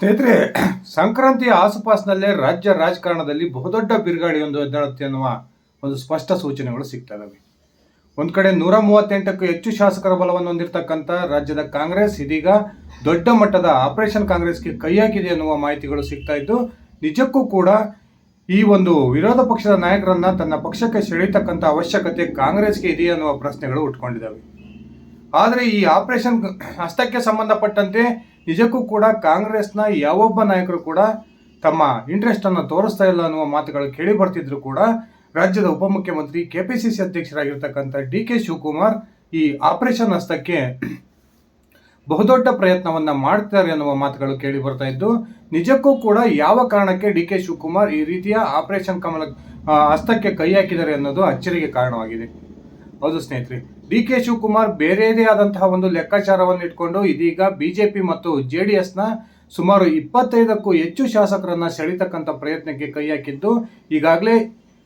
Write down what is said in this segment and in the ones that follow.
ಸ್ನೇಹಿತರೆ, ಸಂಕ್ರಾಂತಿಯ ಆಸುಪಾಸಿನಲ್ಲೇ ರಾಜ್ಯ ರಾಜಕಾರಣದಲ್ಲಿ ಬಹುದೊಡ್ಡ ಬಿರುಗಾಳಿಯೊಂದು ಎದ್ದೇಳುತ್ತೆ ಅನ್ನುವ ಒಂದು ಸ್ಪಷ್ಟ ಸೂಚನೆಗಳು ಸಿಗ್ತಾ ಇದಾವೆ ಒಂದು ಕಡೆ ನೂರ ಮೂವತ್ತೆಂಟಕ್ಕೂ ಹೆಚ್ಚು ಶಾಸಕರ ಬಲವನ್ನು ಹೊಂದಿರತಕ್ಕಂಥ ರಾಜ್ಯದ ಕಾಂಗ್ರೆಸ್, ಇದೀಗ ದೊಡ್ಡ ಮಟ್ಟದ ಆಪರೇಷನ್ ಕಾಂಗ್ರೆಸ್ಗೆ ಕೈ ಹಾಕಿದೆ ಅನ್ನುವ ಮಾಹಿತಿಗಳು ಸಿಗ್ತಾ ಇದ್ದು, ನಿಜಕ್ಕೂ ಕೂಡ ಈ ಒಂದು ವಿರೋಧ ಪಕ್ಷದ ನಾಯಕರನ್ನ ತನ್ನ ಪಕ್ಷಕ್ಕೆ ಸೆಳೆಯತಕ್ಕಂಥ ಅವಶ್ಯಕತೆ ಕಾಂಗ್ರೆಸ್ಗೆ ಇದೆಯೇ ಅನ್ನುವ ಪ್ರಶ್ನೆಗಳು ಉಟ್ಕೊಂಡಿದ್ದಾವೆ. ಆದರೆ ಈ ಆಪರೇಷನ್ ಹಸ್ತಕ್ಕೆ ಸಂಬಂಧಪಟ್ಟಂತೆ ನಿಜಕ್ಕೂ ಕೂಡ ಕಾಂಗ್ರೆಸ್ನ ಯಾವೊಬ್ಬ ನಾಯಕರು ಕೂಡ ತಮ್ಮ ಇಂಟ್ರೆಸ್ಟನ್ನು ತೋರಿಸ್ತಾ ಇಲ್ಲ ಅನ್ನುವ ಮಾತುಗಳು ಕೇಳಿ ಬರ್ತಿದ್ರು ಕೂಡ ರಾಜ್ಯದ ಉಪಮುಖ್ಯಮಂತ್ರಿ ಕೆ ಪಿ ಸಿ ಸಿ ಅಧ್ಯಕ್ಷರಾಗಿರ್ತಕ್ಕಂಥ ಡಿ ಕೆ ಶಿವಕುಮಾರ್ ಈ ಆಪರೇಷನ್ ಹಸ್ತಕ್ಕೆ ಬಹುದೊಡ್ಡ ಪ್ರಯತ್ನವನ್ನು ಮಾಡ್ತಾರೆ ಅನ್ನುವ ಮಾತುಗಳು ಕೇಳಿ ಬರ್ತಾ ಇದ್ದು, ನಿಜಕ್ಕೂ ಕೂಡ ಯಾವ ಕಾರಣಕ್ಕೆ ಡಿ ಕೆ ಶಿವಕುಮಾರ್ ಈ ರೀತಿಯ ಆಪರೇಷನ್ ಕಮಲ ಹಸ್ತಕ್ಕೆ ಕೈ ಹಾಕಿದ್ದಾರೆ ಅನ್ನೋದು ಅಚ್ಚರಿಗೆ ಕಾರಣವಾಗಿದೆ. ಹೌದು ಸ್ನೇಹಿತರೆ, ಡಿ ಕೆ ಶಿವಕುಮಾರ್ ಬೇರೆಯದೇ ಆದಂತಹ ಒಂದು ಲೆಕ್ಕಾಚಾರವನ್ನು ಇಟ್ಕೊಂಡು ಇದೀಗ ಬಿಜೆಪಿ ಮತ್ತು ಜೆ ಡಿ ಎಸ್ನ ಸುಮಾರು ಇಪ್ಪತ್ತೈದಕ್ಕೂ ಹೆಚ್ಚು ಶಾಸಕರನ್ನ ಸೆಳೀತಕ್ಕಂಥ ಪ್ರಯತ್ನಕ್ಕೆ ಕೈ ಹಾಕಿದ್ದು, ಈಗಾಗಲೇ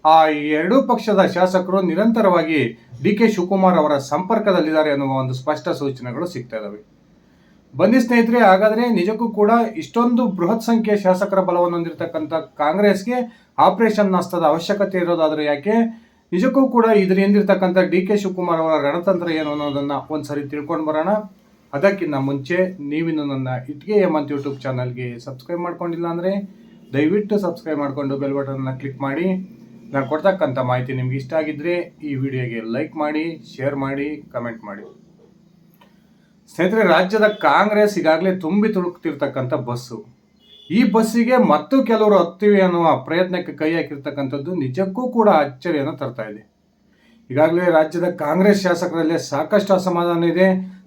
ಆ ಎರಡೂ ಪಕ್ಷದ ಶಾಸಕರು ನಿರಂತರವಾಗಿ ಡಿ ಕೆ ಶಿವಕುಮಾರ್ ಅವರ ಸಂಪರ್ಕದಲ್ಲಿದ್ದಾರೆ ಅನ್ನುವ ಒಂದು ಸ್ಪಷ್ಟ ಸೂಚನೆಗಳು ಸಿಗ್ತಾ ಇದ್ದಾವೆ ಬನ್ನಿ ಸ್ನೇಹಿತರೆ, ಹಾಗಾದ್ರೆ ನಿಜಕ್ಕೂ ಕೂಡ ಇಷ್ಟೊಂದು ಬೃಹತ್ ಸಂಖ್ಯೆಯ ಶಾಸಕರ ಬಲವನ್ನು ಹೊಂದಿರತಕ್ಕಂಥ ಕಾಂಗ್ರೆಸ್ಗೆ ಆಪರೇಷನ್ ಹಸ್ತದ ಅವಶ್ಯಕತೆ ಇರೋದಾದರೆ ಯಾಕೆ? ನಿಜಕ್ಕೂ ಕೂಡ ಇದ್ರ ಹಿಂದಿರ್ತಕ್ಕಂಥ ಡಿ ಕೆ ಶಿವಕುಮಾರ್ ಅವರ ರಣತಂತ್ರ ಏನು ಅನ್ನೋದನ್ನ ಒಂದ್ಸರಿ ತಿಳ್ಕೊಂಡು ಬರೋಣ. ಅದಕ್ಕಿಂತ ಮುಂಚೆ ನೀವಿನ್ನು ನನ್ನ ಇಟ್ಗೆ ಹೇಮಂತ್ ಯೂಟ್ಯೂಬ್ ಚಾನಲ್ಗೆ ಸಬ್ಸ್ಕ್ರೈಬ್ ಮಾಡ್ಕೊಂಡಿಲ್ಲ ಅಂದರೆ ದಯವಿಟ್ಟು ಸಬ್ಸ್ಕ್ರೈಬ್ ಮಾಡಿಕೊಂಡು ಬೆಲ್ ಬಟನ್ನ ಕ್ಲಿಕ್ ಮಾಡಿ. ನಾನು ಕೊಡ್ತಕ್ಕಂಥ ಮಾಹಿತಿ ನಿಮ್ಗೆ ಇಷ್ಟ ಆಗಿದ್ರೆ ಈ ವಿಡಿಯೋಗೆ ಲೈಕ್ ಮಾಡಿ, ಶೇರ್ ಮಾಡಿ, ಕಮೆಂಟ್ ಮಾಡಿ. ಸ್ನೇಹಿತರೆ, ರಾಜ್ಯದ ಕಾಂಗ್ರೆಸ್ ಈಗಾಗಲೇ ತುಂಬಿ ತುಳುಕ್ತಿರ್ತಕ್ಕಂಥ ಬಸ್ಸು. ಈ ಬಸ್ಸಿಗೆ ಮತ್ತು ಕೆಲವರು ಹತ್ತಿವೆ ಅನ್ನುವ ಪ್ರಯತ್ನಕ್ಕೆ ಕೈ ಹಾಕಿರ್ತಕ್ಕಂಥದ್ದು ನಿಜಕ್ಕೂ ಕೂಡ ಅಚ್ಚರಿಯನ್ನು ತರ್ತಾ ಇದೆ. ಈಗಾಗಲೇ ರಾಜ್ಯದ ಕಾಂಗ್ರೆಸ್ ಶಾಸಕರಲ್ಲೇ ಸಾಕಷ್ಟು ಅಸಮಾಧಾನ ಇದೆ.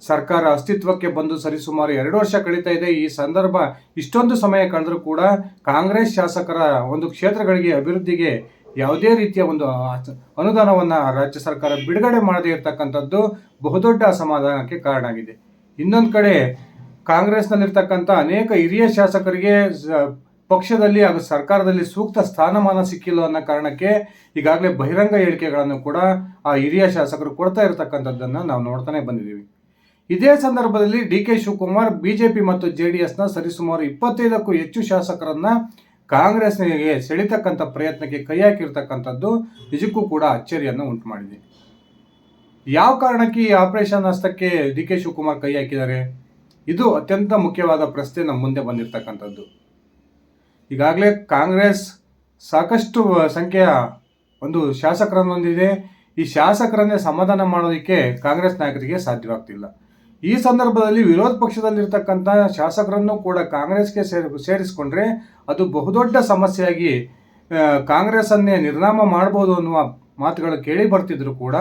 ಸರ್ಕಾರ ಅಸ್ತಿತ್ವಕ್ಕೆ ಬಂದು ಸರಿಸುಮಾರು ಎರಡು ವರ್ಷ ಕಳೀತಾ ಇದೆ. ಈ ಸಂದರ್ಭ ಇಷ್ಟೊಂದು ಸಮಯ ಕಳೆದರೂ ಕೂಡ ಕಾಂಗ್ರೆಸ್ ಶಾಸಕರ ಒಂದು ಕ್ಷೇತ್ರಗಳಿಗೆ ಅಭಿವೃದ್ಧಿಗೆ ಯಾವುದೇ ರೀತಿಯ ಒಂದು ಅನುದಾನವನ್ನು ರಾಜ್ಯ ಸರ್ಕಾರ ಬಿಡುಗಡೆ ಮಾಡದೇ ಇರತಕ್ಕಂಥದ್ದು ಬಹುದೊಡ್ಡ ಅಸಮಾಧಾನಕ್ಕೆ ಕಾರಣ ಆಗಿದೆ ಇನ್ನೊಂದು ಕಡೆ ಕಾಂಗ್ರೆಸ್ನಲ್ಲಿರ್ತಕ್ಕಂಥ ಅನೇಕ ಹಿರಿಯ ಶಾಸಕರಿಗೆ ಪಕ್ಷದಲ್ಲಿ ಹಾಗೂ ಸರ್ಕಾರದಲ್ಲಿ ಸೂಕ್ತ ಸ್ಥಾನಮಾನ ಸಿಕ್ಕಿಲ್ಲ ಅನ್ನೋ ಕಾರಣಕ್ಕೆ ಈಗಾಗಲೇ ಬಹಿರಂಗ ಹೇಳಿಕೆಗಳನ್ನು ಕೂಡ ಆ ಹಿರಿಯ ಶಾಸಕರು ಕೊಡ್ತಾ ಇರತಕ್ಕಂಥದ್ದನ್ನು ನಾವು ನೋಡ್ತಾನೆ ಬಂದಿದ್ದೀವಿ. ಇದೇ ಸಂದರ್ಭದಲ್ಲಿ ಡಿ ಕೆ ಶಿವಕುಮಾರ್ ಬಿಜೆಪಿ ಮತ್ತು ಜೆ ಡಿ ಎಸ್ನ ಸರಿಸುಮಾರು ಇಪ್ಪತ್ತೈದಕ್ಕೂ ಹೆಚ್ಚು ಶಾಸಕರನ್ನ ಕಾಂಗ್ರೆಸ್ನಿಗೆ ಸೆಳಿತಕ್ಕಂಥ ಪ್ರಯತ್ನಕ್ಕೆ ಕೈ ಹಾಕಿರ್ತಕ್ಕಂಥದ್ದು ನಿಜಕ್ಕೂ ಕೂಡ ಅಚ್ಚರಿಯನ್ನು ಉಂಟು ಮಾಡಿದೆ ಯಾವ ಕಾರಣಕ್ಕೆ ಈ ಆಪರೇಷನ್ ಹಸ್ತಕ್ಕೆ ಡಿ ಕೆ ಶಿವಕುಮಾರ್ ಕೈ ಹಾಕಿದ್ದಾರೆ? ಇದು ಅತ್ಯಂತ ಮುಖ್ಯವಾದ ಪ್ರಶ್ನೆ ನಮ್ಮ ಮುಂದೆ ಬಂದಿರತಕ್ಕಂಥದ್ದು. ಈಗಾಗಲೇ ಕಾಂಗ್ರೆಸ್ ಸಾಕಷ್ಟು ಸಂಖ್ಯೆಯ ಒಂದು ಶಾಸಕರನ್ನು ಹೊಂದಿದೆ ಈ ಶಾಸಕರನ್ನೇ ಸಮಾಧಾನ ಮಾಡೋದಕ್ಕೆ ಕಾಂಗ್ರೆಸ್ ನಾಯಕರಿಗೆ ಸಾಧ್ಯವಾಗ್ತಿಲ್ಲ. ಈ ಸಂದರ್ಭದಲ್ಲಿ ವಿರೋಧ ಪಕ್ಷದಲ್ಲಿರ್ತಕ್ಕಂಥ ಶಾಸಕರನ್ನು ಕೂಡ ಕಾಂಗ್ರೆಸ್ಗೆ ಸೇರಿ, ಸೇರಿಸಿಕೊಂಡ್ರೆ ಅದು ಬಹುದೊಡ್ಡ ಸಮಸ್ಯೆಯಾಗಿ ಕಾಂಗ್ರೆಸ್ ಕಾಂಗ್ರೆಸ್ಸನ್ನೇ ನಿರ್ನಾಮ ಮಾಡ್ಬೋದು ಅನ್ನುವ ಮಾತುಗಳು ಕೇಳಿ ಬರ್ತಿದ್ರು ಕೂಡ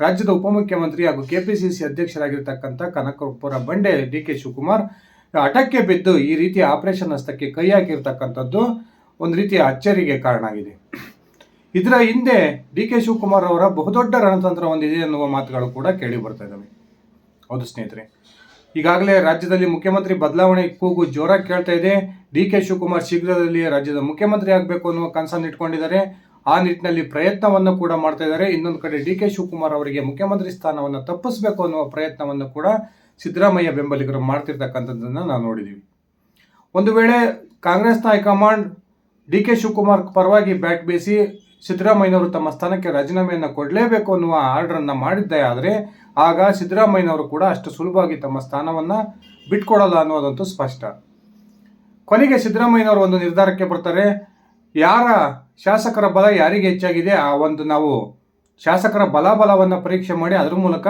ರಾಜ್ಯದ ಉಪಮುಖ್ಯಮಂತ್ರಿ ಹಾಗೂ ಕೆಪಿಸಿಸಿ ಅಧ್ಯಕ್ಷರಾಗಿರ್ತಕ್ಕಂಥ ಕನಕಪುರ ಬಂಡೆ ಡಿ ಕೆ ಶಿವಕುಮಾರ್ ಅಟಕ್ಕೆ ಬಿದ್ದು ಈ ರೀತಿಯ ಆಪರೇಷನ್ ಹಸ್ತಕ್ಕೆ ಕೈ ಹಾಕಿರ್ತಕ್ಕಂಥದ್ದು ಒಂದು ರೀತಿಯ ಅಚ್ಚರಿಗೆ ಕಾರಣ ಆಗಿದೆ. ಇದರ ಹಿಂದೆ ಡಿ ಕೆ ಶಿವಕುಮಾರ್ ಅವರ ಬಹುದೊಡ್ಡ ರಣತಂತ್ರ ಹೊಂದಿದೆ ಅನ್ನುವ ಮಾತುಗಳು ಕೂಡ ಕೇಳಿ ಬರ್ತಾ ಇದ್ದಾವೆ. ಹೌದು ಸ್ನೇಹಿತರೆ, ಈಗಾಗಲೇ ರಾಜ್ಯದಲ್ಲಿ ಮುಖ್ಯಮಂತ್ರಿ ಬದಲಾವಣೆ ಕೂಗು ಜೋರಾಗಿ ಕೇಳ್ತಾ ಇದೆ. ಡಿ ಕೆ ಶಿವಕುಮಾರ್ ಶೀಘ್ರದಲ್ಲಿ ರಾಜ್ಯದ ಮುಖ್ಯಮಂತ್ರಿ ಆಗಬೇಕು ಅನ್ನುವ ಕನಸನ್ನು ಇಟ್ಕೊಂಡಿದ್ದಾರೆ. ಆ ನಿಟ್ಟಿನಲ್ಲಿ ಪ್ರಯತ್ನವನ್ನು ಕೂಡ ಮಾಡ್ತಾ ಇದ್ದಾರೆ. ಇನ್ನೊಂದು ಕಡೆ ಡಿ ಕೆ ಶಿವಕುಮಾರ್ ಅವರಿಗೆ ಮುಖ್ಯಮಂತ್ರಿ ಸ್ಥಾನವನ್ನು ತಪ್ಪಿಸಬೇಕು ಅನ್ನುವ ಪ್ರಯತ್ನವನ್ನು ಕೂಡ ಸಿದ್ದರಾಮಯ್ಯ ಬೆಂಬಲಿಗರು ಮಾಡ್ತಿರ್ತಕ್ಕಂಥದ್ದನ್ನು ನಾವು ನೋಡಿದ್ದೀವಿ ಒಂದು ವೇಳೆ ಕಾಂಗ್ರೆಸ್ನ ಹೈಕಮಾಂಡ್ ಡಿ ಕೆ ಶಿವಕುಮಾರ್ ಪರವಾಗಿ ಬ್ಯಾಟ್ ಬೀಸಿ ಸಿದ್ದರಾಮಯ್ಯನವರು ತಮ್ಮ ಸ್ಥಾನಕ್ಕೆ ರಾಜೀನಾಮೆಯನ್ನು ಕೊಡಲೇಬೇಕು ಅನ್ನುವ ಆರ್ಡರನ್ನು ಮಾಡಿದ್ದೇ ಆದರೆ ಆಗ ಸಿದ್ದರಾಮಯ್ಯನವರು ಕೂಡ ಅಷ್ಟು ಸುಲಭವಾಗಿ ತಮ್ಮ ಸ್ಥಾನವನ್ನು ಬಿಟ್ಕೊಡಲ್ಲ ಅನ್ನೋದಂತೂ ಸ್ಪಷ್ಟ. ಕೊನೆಗೆ ಸಿದ್ದರಾಮಯ್ಯನವರು ಒಂದು ನಿರ್ಧಾರಕ್ಕೆ ಬರ್ತಾರೆ. ಯಾರ ಶಾಸಕರ ಬಲ ಯಾರಿಗೆ ಹೆಚ್ಚಾಗಿದೆ? ಆ ಒಂದು ನಾವು ಶಾಸಕರ ಬಲಾಬಲವನ್ನು ಪರೀಕ್ಷೆ ಮಾಡಿ ಅದರ ಮೂಲಕ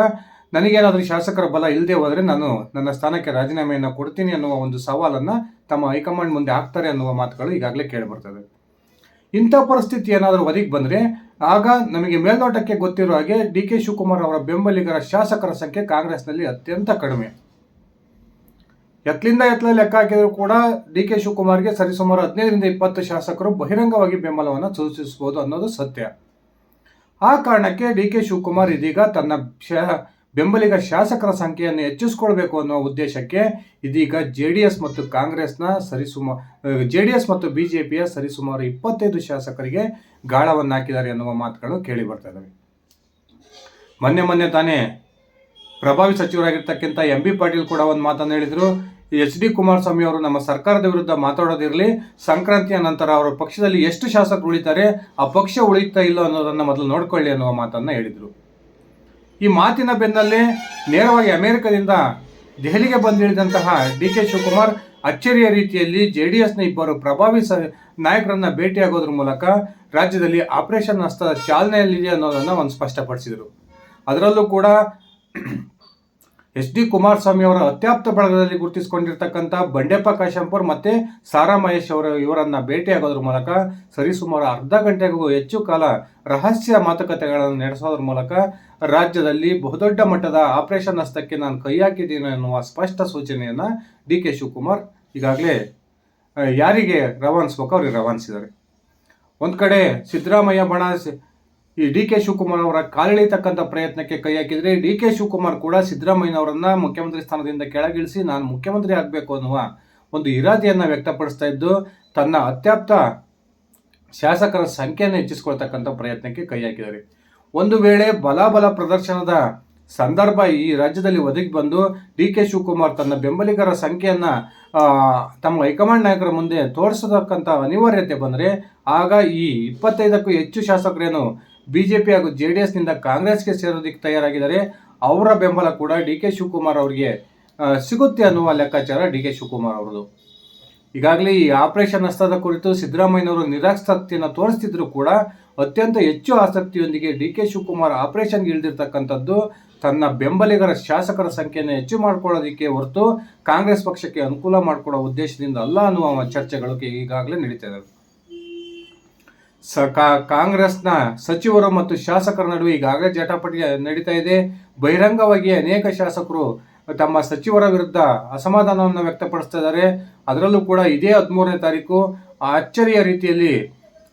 ನನಗೇನಾದರೂ ಶಾಸಕರ ಬಲ ಇಲ್ಲದೆ ಹೋದರೆ ನಾನು ನನ್ನ ಸ್ಥಾನಕ್ಕೆ ರಾಜೀನಾಮೆಯನ್ನು ಕೊಡ್ತೀನಿ ಅನ್ನುವ ಒಂದು ಸವಾಲನ್ನು ತಮ್ಮ ಹೈಕಮಾಂಡ್ ಮುಂದೆ ಹಾಕ್ತಾರೆ ಅನ್ನುವ ಮಾತುಗಳು ಈಗಾಗಲೇ ಕೇಳಿಬರ್ತದೆ. ಇಂಥ ಪರಿಸ್ಥಿತಿ ಏನಾದರೂ ಒದಗಿ ಬಂದರೆ ಆಗ ನಮಗೆ ಮೇಲ್ನೋಟಕ್ಕೆ ಗೊತ್ತಿರೋ ಹಾಗೆ ಡಿ ಕೆ ಶಿವಕುಮಾರ್ ಅವರ ಬೆಂಬಲಿಗರ ಶಾಸಕರ ಸಂಖ್ಯೆ ಕಾಂಗ್ರೆಸ್ನಲ್ಲಿ ಅತ್ಯಂತ ಕಡಿಮೆ. ಎತ್ತಲಿಂದ ಎತ್ತಲ ಲೆಕ್ಕ ಹಾಕಿದ್ರು ಕೂಡ ಡಿ ಕೆ ಶಿವಕುಮಾರ್ಗೆ ಸರಿಸುಮಾರು ಹದಿನೈದರಿಂದ ಇಪ್ಪತ್ತು ಶಾಸಕರು ಬಹಿರಂಗವಾಗಿ ಬೆಂಬಲವನ್ನು ಸೂಚಿಸಬಹುದು ಅನ್ನೋದು ಸತ್ಯ. ಆ ಕಾರಣಕ್ಕೆ ಡಿ ಕೆ ಶಿವಕುಮಾರ್ ಇದೀಗ ತನ್ನ ಬೆಂಬಲಿಗ ಶಾಸಕರ ಸಂಖ್ಯೆಯನ್ನು ಹೆಚ್ಚಿಸಿಕೊಳ್ಬೇಕು ಅನ್ನೋ ಉದ್ದೇಶಕ್ಕೆ ಇದೀಗ ಜೆ ಡಿ ಎಸ್ ಮತ್ತು ಕಾಂಗ್ರೆಸ್ನ ಸರಿಸುಮ, ಜೆ ಡಿ ಎಸ್ ಮತ್ತು ಬಿಜೆಪಿಯ ಸರಿಸುಮಾರು ಇಪ್ಪತ್ತೈದು ಶಾಸಕರಿಗೆ ಗಾಳವನ್ನು ಹಾಕಿದ್ದಾರೆ ಅನ್ನುವ ಮಾತುಗಳು ಕೇಳಿ ಬರ್ತಾ ಇದ್ದಾವೆ ಮೊನ್ನೆ ಮೊನ್ನೆ ತಾನೇ ಪ್ರಭಾವಿ ಸಚಿವರಾಗಿರ್ತಕ್ಕಂಥ ಎಂ ಬಿ ಪಾಟೀಲ್ ಕೂಡ ಒಂದು ಮಾತನ್ನು ಹೇಳಿದರು. ಎಚ್ ಡಿ ಕುಮಾರಸ್ವಾಮಿ ಅವರು ನಮ್ಮ ಸರ್ಕಾರದ ವಿರುದ್ಧ ಮಾತಾಡೋದಿರಲಿ, ಸಂಕ್ರಾಂತಿಯ ನಂತರ ಅವರ ಪಕ್ಷದಲ್ಲಿ ಎಷ್ಟು ಶಾಸಕರು ಉಳಿತಾರೆ, ಆ ಪಕ್ಷ ಉಳಿತಾ ಇಲ್ಲ ಅನ್ನೋದನ್ನ ಮೊದಲು ನೋಡ್ಕೊಳ್ಳಿ ಅನ್ನುವ ಮಾತನ್ನ ಹೇಳಿದರು. ಈ ಮಾತಿನ ಬೆನ್ನಲ್ಲೇ ನೇರವಾಗಿ ಅಮೆರಿಕದಿಂದ ದೆಹಲಿಗೆ ಬಂದಿಳಿದಂತಹ ಡಿ ಕೆ ಶಿವಕುಮಾರ್ ಅಚ್ಚರಿಯ ರೀತಿಯಲ್ಲಿ ಜೆ ಡಿ ಎಸ್ನ ಇಬ್ಬರು ಪ್ರಭಾವಿ ಸ, ನಾಯಕರನ್ನ ಭೇಟಿಯಾಗೋದ್ರ ಮೂಲಕ ರಾಜ್ಯದಲ್ಲಿ ಆಪರೇಷನ್ ಹಸ್ತದ ಚಾಲನೆಯಲ್ಲಿದೆ ಅನ್ನೋದನ್ನ ಒಂದು ಸ್ಪಷ್ಟಪಡಿಸಿದರು. ಅದರಲ್ಲೂ ಕೂಡ ಎಚ್ ಡಿ ಕುಮಾರಸ್ವಾಮಿ ಅವರ ಅತ್ಯಾಪ್ತ ಬಳಗದಲ್ಲಿ ಗುರುತಿಸಿಕೊಂಡಿರ್ತಕ್ಕಂಥ ಬಂಡೆಪ್ಪ ಕಾಶಂಪುರ್ ಮತ್ತೆ ಸಾರಾ ಮಹೇಶ್ ಅವರ ಇವರನ್ನ ಭೇಟಿಯಾಗೋದ್ರ ಮೂಲಕ ಸರಿಸುಮಾರು ಅರ್ಧ ಗಂಟೆಗೂ ಹೆಚ್ಚು ಕಾಲ ರಹಸ್ಯ ಮಾತುಕತೆಗಳನ್ನು ನಡೆಸೋದ್ರ ಮೂಲಕ ರಾಜ್ಯದಲ್ಲಿ ಬಹುದೊಡ್ಡ ಮಟ್ಟದ ಆಪರೇಷನ್ ಹಸ್ತಕ್ಕೆ ನಾನು ಕೈ ಹಾಕಿದ್ದೀನಿ ಅನ್ನುವ ಸ್ಪಷ್ಟ ಸೂಚನೆಯನ್ನ ಡಿ ಕೆ ಶಿವಕುಮಾರ್ ಈಗಾಗಲೇ ಯಾರಿಗೆ ರವಾನಿಸ್ಬೇಕು ಅವ್ರಿಗೆ ರವಾನಿಸಿದ್ದಾರೆ. ಒಂದು ಕಡೆ ಸಿದ್ದರಾಮಯ್ಯ ಬಣ ಈ ಡಿ ಕೆ ಶಿವಕುಮಾರ್ ಅವರ ಕಾಲಿಳಿತಕ್ಕಂಥ ಪ್ರಯತ್ನಕ್ಕೆ ಕೈ ಹಾಕಿದ್ರೆ ಡಿ ಕೆ ಶಿವಕುಮಾರ್ ಕೂಡ ಸಿದ್ದರಾಮಯ್ಯನವರನ್ನ ಮುಖ್ಯಮಂತ್ರಿ ಸ್ಥಾನದಿಂದ ಕೆಳಗಿಳಿಸಿ ನಾನು ಮುಖ್ಯಮಂತ್ರಿ ಆಗಬೇಕು ಅನ್ನುವ ಒಂದು ಇರಾದೆಯನ್ನು ವ್ಯಕ್ತಪಡಿಸ್ತಾ ಇದ್ದು, ತನ್ನ ಅತ್ಯಾಪ್ತ ಶಾಸಕರ ಸಂಖ್ಯೆಯನ್ನು ಹೆಚ್ಚಿಸಿಕೊಳ್ತಕ್ಕಂಥ ಪ್ರಯತ್ನಕ್ಕೆ ಕೈ ಹಾಕಿದ್ದಾರೆ. ಒಂದು ವೇಳೆ ಬಲಾಬಲ ಪ್ರದರ್ಶನದ ಸಂದರ್ಭ ಈ ರಾಜ್ಯದಲ್ಲಿ ಒದಗಿ ಬಂದು ಡಿ ಕೆ ಶಿವಕುಮಾರ್ ತನ್ನ ಬೆಂಬಲಿಗರ ಸಂಖ್ಯೆಯನ್ನು ತಮ್ಮ ಹೈಕಮಾಂಡ್ ನಾಯಕರ ಮುಂದೆ ತೋರಿಸತಕ್ಕಂಥ ಅನಿವಾರ್ಯತೆ ಬಂದರೆ ಆಗ ಈ ಇಪ್ಪತ್ತೈದಕ್ಕೂ ಹೆಚ್ಚು ಶಾಸಕರೇನು ಬಿಜೆಪಿ ಹಾಗೂ ಜೆ ಡಿ ಎಸ್ನಿಂದ ಕಾಂಗ್ರೆಸ್ಗೆ ಸೇರೋದಕ್ಕೆ ತಯಾರಾಗಿದ್ದಾರೆ. ಅವರ ಬೆಂಬಲ ಕೂಡ ಡಿ ಕೆ ಶಿವಕುಮಾರ್ ಅವರಿಗೆ ಸಿಗುತ್ತೆ ಅನ್ನುವ ಲೆಕ್ಕಾಚಾರ ಡಿ ಕೆ ಶಿವಕುಮಾರ್ ಅವರದು ಈಗಾಗಲೇ ಈ ಆಪರೇಷನ್ ಹಸ್ತದ ಕುರಿತು ಸಿದ್ದರಾಮಯ್ಯನವರು ನಿರಾಸಕ್ತಿಯನ್ನು ತೋರಿಸ್ತಿದ್ರು ಕೂಡ ಅತ್ಯಂತ ಹೆಚ್ಚು ಆಸಕ್ತಿಯೊಂದಿಗೆ ಡಿ ಕೆ ಶಿವಕುಮಾರ್ ಆಪರೇಷನ್ಗೆ ಇಳಿದಿರ್ತಕ್ಕಂಥದ್ದು ತನ್ನ ಬೆಂಬಲಿಗರ ಶಾಸಕರ ಸಂಖ್ಯೆಯನ್ನು ಹೆಚ್ಚು ಮಾಡ್ಕೊಳ್ಳೋದಕ್ಕೆ ಹೊರತು ಕಾಂಗ್ರೆಸ್ ಪಕ್ಷಕ್ಕೆ ಅನುಕೂಲ ಮಾಡಿಕೊಡೋ ಉದ್ದೇಶದಿಂದ ಅಲ್ಲ ಅನ್ನುವ ಚರ್ಚೆಗಳು ಈಗಾಗಲೇ ನಡೀತಾ ಇದ್ದಾವೆ. ಸ ಕಾಂಗ್ರೆಸ್ನ ಸಚಿವರು ಮತ್ತು ಶಾಸಕರ ನಡುವೆ ಈಗಾಗಲೇ ಜಟಾಪಟಿ ನಡೀತಾ ಇದೆ. ಬಹಿರಂಗವಾಗಿ ಅನೇಕ ಶಾಸಕರು ತಮ್ಮ ಸಚಿವರ ವಿರುದ್ಧ ಅಸಮಾಧಾನವನ್ನು ವ್ಯಕ್ತಪಡಿಸ್ತಾ ಇದ್ದಾರೆ. ಅದರಲ್ಲೂ ಕೂಡ ಇದೇ ಹದಿಮೂರನೇ ತಾರೀಕು ಅಚ್ಚರಿಯ ರೀತಿಯಲ್ಲಿ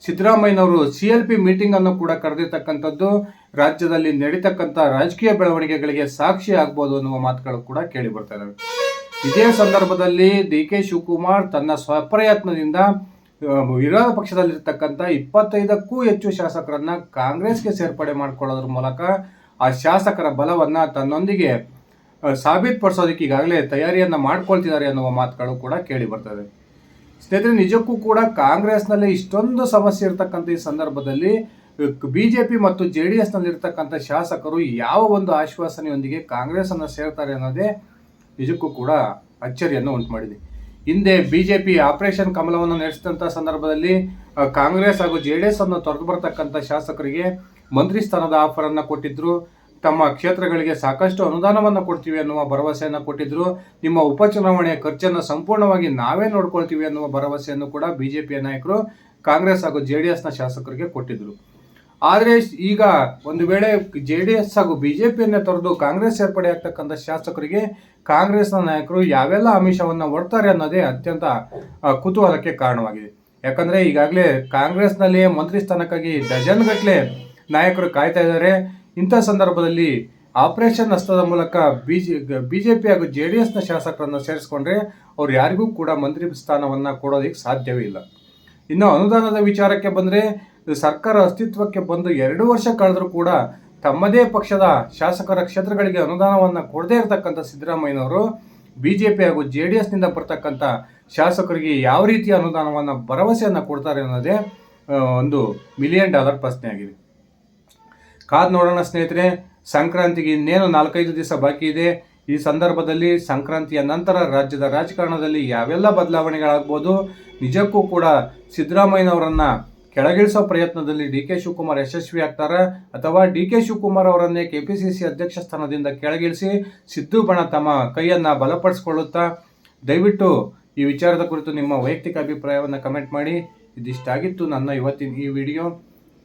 ಸಿದ್ದರಾಮಯ್ಯನವರು ಸಿ ಎಲ್ ಪಿ ಮೀಟಿಂಗ್ ಅನ್ನು ಕೂಡ ಕರೆದಿರ್ತಕ್ಕಂಥದ್ದು, ರಾಜ್ಯದಲ್ಲಿ ನಡೀತಕ್ಕಂಥ ರಾಜಕೀಯ ಬೆಳವಣಿಗೆಗಳಿಗೆ ಸಾಕ್ಷಿ ಆಗ್ಬೋದು ಅನ್ನುವ ಮಾತುಗಳು ಕೂಡ ಕೇಳಿ ಬರ್ತಾ ಇದ್ದಾವೆ. ಇದೇ ಸಂದರ್ಭದಲ್ಲಿ ಡಿ ಕೆ ಶಿವಕುಮಾರ್ ತನ್ನ ಸ್ವಪ್ರಯತ್ನದಿಂದ ವಿರೋಧ ಪಕ್ಷದಲ್ಲಿರ್ತಕ್ಕಂಥ ಇಪ್ಪತ್ತೈದಕ್ಕೂ ಹೆಚ್ಚು ಶಾಸಕರನ್ನ ಕಾಂಗ್ರೆಸ್ಗೆ ಸೇರ್ಪಡೆ ಮಾಡಿಕೊಳ್ಳೋದ್ರ ಮೂಲಕ ಆ ಶಾಸಕರ ಬಲವನ್ನ ತನ್ನೊಂದಿಗೆ ಸಾಬೀತುಪಡಿಸೋದಕ್ಕೆ ಈಗಾಗಲೇ ತಯಾರಿಯನ್ನ ಮಾಡ್ಕೊಳ್ತಿದ್ದಾರೆ ಅನ್ನುವ ಮಾತುಗಳು ಕೂಡ ಕೇಳಿ ಬರ್ತದೆ. ಸ್ನೇಹಿತರೆ, ನಿಜಕ್ಕೂ ಕೂಡ ಕಾಂಗ್ರೆಸ್ನಲ್ಲಿ ಇಷ್ಟೊಂದು ಸಮಸ್ಯೆ ಇರತಕ್ಕಂಥ ಈ ಸಂದರ್ಭದಲ್ಲಿ ಬಿಜೆಪಿ ಮತ್ತು ಜೆ ಡಿ ಎಸ್ನಲ್ಲಿರ್ತಕ್ಕಂಥ ಶಾಸಕರು ಯಾವ ಒಂದು ಆಶ್ವಾಸನೆಯೊಂದಿಗೆ ಕಾಂಗ್ರೆಸ್ ಅನ್ನು ಸೇರ್ತಾರೆ ಅನ್ನೋದೇ ನಿಜಕ್ಕೂ ಕೂಡ ಅಚ್ಚರಿಯನ್ನು ಉಂಟು ಮಾಡಿದೆ ಹಿಂದೆ ಬಿಜೆಪಿ ಆಪರೇಷನ್ ಕಮಲವನ್ನು ನಡೆಸಿದಂಥ ಸಂದರ್ಭದಲ್ಲಿ ಕಾಂಗ್ರೆಸ್ ಹಾಗೂ ಜೆ ಡಿ ಎಸ್ ಅನ್ನು ತೊರೆದು ಬರತಕ್ಕಂಥ ಶಾಸಕರಿಗೆ ಮಂತ್ರಿ ಸ್ಥಾನದ ಆಫರ್ ಅನ್ನು ಕೊಟ್ಟಿದ್ರು. ತಮ್ಮ ಕ್ಷೇತ್ರಗಳಿಗೆ ಸಾಕಷ್ಟು ಅನುದಾನವನ್ನು ಕೊಡ್ತೀವಿ ಅನ್ನುವ ಭರವಸೆಯನ್ನು ಕೊಟ್ಟಿದ್ರು. ನಿಮ್ಮ ಉಪಚುನಾವಣೆಯ ಖರ್ಚನ್ನು ಸಂಪೂರ್ಣವಾಗಿ ನಾವೇ ನೋಡ್ಕೊಳ್ತೀವಿ ಅನ್ನುವ ಭರವಸೆಯನ್ನು ಕೂಡ ಬಿಜೆಪಿಯ ನಾಯಕರು ಕಾಂಗ್ರೆಸ್ ಹಾಗೂ ಜೆ ಡಿ ಎಸ್ನ ಶಾಸಕರಿಗೆ ಕೊಟ್ಟಿದ್ರು. ಆದರೆ ಈಗ ಒಂದು ವೇಳೆ ಜೆ ಡಿ ಎಸ್ ಹಾಗೂ ಬಿಜೆಪಿಯನ್ನೇ ತೊರೆದು ಕಾಂಗ್ರೆಸ್ ಸೇರ್ಪಡೆ ಆಗ್ತಕ್ಕಂಥ ಶಾಸಕರಿಗೆ ಕಾಂಗ್ರೆಸ್ನ ನಾಯಕರು ಯಾವೆಲ್ಲ ಆಮಿಷವನ್ನು ಒಡ್ತಾರೆ ಅನ್ನೋದೇ ಅತ್ಯಂತ ಕುತೂಹಲಕ್ಕೆ ಕಾರಣವಾಗಿದೆ. ಯಾಕಂದ್ರೆ ಈಗಾಗಲೇ ಕಾಂಗ್ರೆಸ್ನಲ್ಲಿಯೇ ಮಂತ್ರಿ ಸ್ಥಾನಕ್ಕಾಗಿ ಡಜನ್ ಗಟ್ಟಲೆ ನಾಯಕರು ಕಾಯ್ತಾ ಇದ್ದಾರೆ. ಇಂಥ ಸಂದರ್ಭದಲ್ಲಿ ಆಪರೇಷನ್ ಹಸ್ತದ ಮೂಲಕ ಬಿಜೆ ಬಿಜೆಪಿ ಹಾಗೂ ಜೆ ಡಿ ಎಸ್ನ ಶಾಸಕರನ್ನು ಸೇರಿಸ್ಕೊಂಡ್ರೆ ಅವ್ರು ಯಾರಿಗೂ ಕೂಡ ಮಂತ್ರಿ ಸ್ಥಾನವನ್ನು ಕೊಡೋದಕ್ಕೆ ಸಾಧ್ಯವೇ ಇಲ್ಲ. ಇನ್ನು ಅನುದಾನದ ವಿಚಾರಕ್ಕೆ ಬಂದರೆ ಸರ್ಕಾರ ಅಸ್ತಿತ್ವಕ್ಕೆ ಬಂದು ಎರಡು ವರ್ಷ ಕಳೆದರೂ ಕೂಡ ತಮ್ಮದೇ ಪಕ್ಷದ ಶಾಸಕರ ಕ್ಷೇತ್ರಗಳಿಗೆ ಅನುದಾನವನ್ನು ಕೊಡದೇ ಇರತಕ್ಕಂಥ ಸಿದ್ದರಾಮಯ್ಯನವರು ಬಿ ಜೆ ಪಿ ಹಾಗೂ ಜೆ ಡಿ ಎಸ್ನಿಂದ ಬರ್ತಕ್ಕಂಥ ಶಾಸಕರಿಗೆ ಯಾವ ರೀತಿಯ ಅನುದಾನವನ್ನು ಭರವಸೆಯನ್ನು ಕೊಡ್ತಾರೆ ಅನ್ನೋದೇ ಒಂದು ಮಿಲಿಯನ್ ಡಾಲರ್ ಪ್ರಶ್ನೆ ಆಗಿದೆ ಕಾದ್ ನೋಡೋಣ ಸ್ನೇಹಿತರೆ, ಸಂಕ್ರಾಂತಿಗೆ ಇನ್ನೇನು ನಾಲ್ಕೈದು ದಿವಸ ಬಾಕಿ ಇದೆ. ಈ ಸಂದರ್ಭದಲ್ಲಿ ಸಂಕ್ರಾಂತಿಯ ನಂತರ ರಾಜ್ಯದ ರಾಜಕಾರಣದಲ್ಲಿ ಯಾವೆಲ್ಲ ಬದಲಾವಣೆಗಳಾಗ್ಬೋದು, ನಿಜಕ್ಕೂ ಕೂಡ ಸಿದ್ದರಾಮಯ್ಯನವರನ್ನ ಕೆಳಗಿಳಿಸೋ ಪ್ರಯತ್ನದಲ್ಲಿ ಡಿ ಕೆ ಶಿವಕುಮಾರ್ ಯಶಸ್ವಿ ಆಗ್ತಾರೆ. ಅಥವಾ ಡಿ ಕೆ ಶಿವಕುಮಾರ್ ಅವರನ್ನೇ ಕೆಪಿಸಿಸಿ ಅಧ್ಯಕ್ಷ ಸ್ಥಾನದಿಂದ ಕೆಳಗಿಳಿಸಿ ಸಿದ್ದು ಬಣ ತಮ್ಮ ಕೈಯನ್ನು ಬಲಪಡಿಸಿಕೊಳ್ಳುತ್ತಾ, ದಯವಿಟ್ಟು ಈ ವಿಚಾರದ ಕುರಿತು ನಿಮ್ಮ ವೈಯಕ್ತಿಕ ಅಭಿಪ್ರಾಯವನ್ನು ಕಮೆಂಟ್ ಮಾಡಿ. ಇದಿಷ್ಟಾಗಿತ್ತು ನನ್ನ ಇವತ್ತಿನ ಈ ವಿಡಿಯೋ.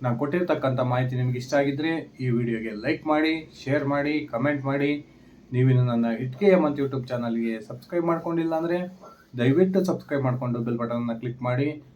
ನಾನು ಕೊಟ್ಟಿರ್ತಕ್ಕಂಥ ಮಾಹಿತಿ ನಿಮ್ಗೆ ಇಷ್ಟ ಆಗಿದ್ರೆ ಈ ವಿಡಿಯೋಗೆ ಲೈಕ್ ಮಾಡಿ ಶೇರ್ ಮಾಡಿ ಕಮೆಂಟ್ ಮಾಡಿ. ನೀವಿನ್ನು ನನ್ನ ಇಟ್ಕೆ ಅಂತ ಯೂಟ್ಯೂಬ್ ಚಾನಲ್ಗೆ ಸಬ್ಸ್ಕ್ರೈಬ್ ಮಾಡ್ಕೊಂಡಿಲ್ಲ ಅಂದರೆ ದಯವಿಟ್ಟು ಸಬ್ಸ್ಕ್ರೈಬ್ ಮಾಡಿಕೊಂಡು ಬೆಲ್ ಬಟನನ್ನು ಕ್ಲಿಕ್ ಮಾಡಿ.